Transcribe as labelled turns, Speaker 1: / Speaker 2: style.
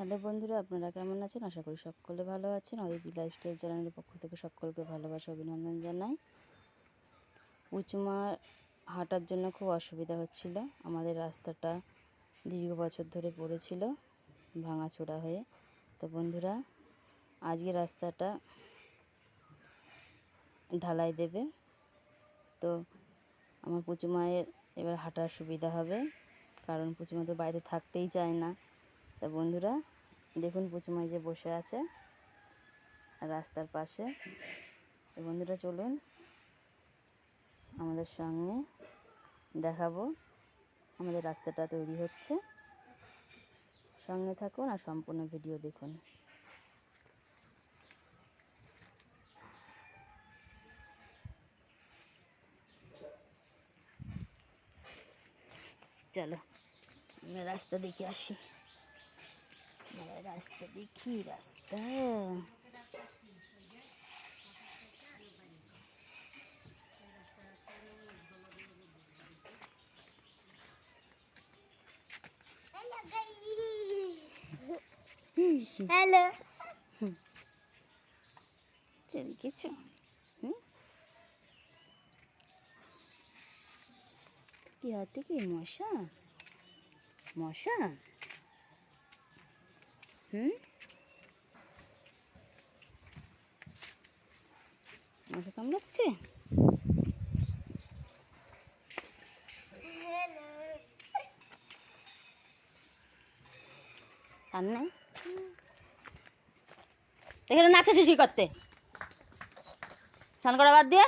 Speaker 1: Hello বন্ধুরা, আপনারা কেমন আছেন? আশা করি সকলে ভালো আছেন। অদিতি লাইফস্টাইল চ্যানেলের পক্ষ থেকে সকলকে ভালোবাসা, অভিনন্দন জানাই। উঁচুমা হাঁটার জন্য খুব অসুবিধা হচ্ছিল। আমাদের রাস্তাটা দীর্ঘ বছর ধরে পড়েছিল, ভাঙাচোরা হয়ে। তো বন্ধুরা, আজকে রাস্তাটা ঢালাই দেবে। তো আমার পুচুমায়ের এবার হাঁটার সুবিধা হবে, কারণ পুচুমা তো বাইরে থাকতেই চায় না। তা বন্ধুরা, দেখুন পুচুমাই যে বসে আছে রাস্তার পাশে। তো বন্ধুরা, চলুন আমাদের সঙ্গে দেখাবো আমাদের রাস্তাটা তৈরি হচ্ছে। সঙ্গে থাকুন আর সম্পূর্ণ ভিডিও দেখুন। চলো, আমরা রাস্তা দেখে আসি। রাস্তা দেখি রাস্তা
Speaker 2: হ্যালো
Speaker 1: দেখেছ হুম কি হাতে কি মশা মশা হুম? মশা কামড়াচ্ছে? সামনে? এখানে নাচাচুচি করতে। স্নান করা বাদ দিয়ে?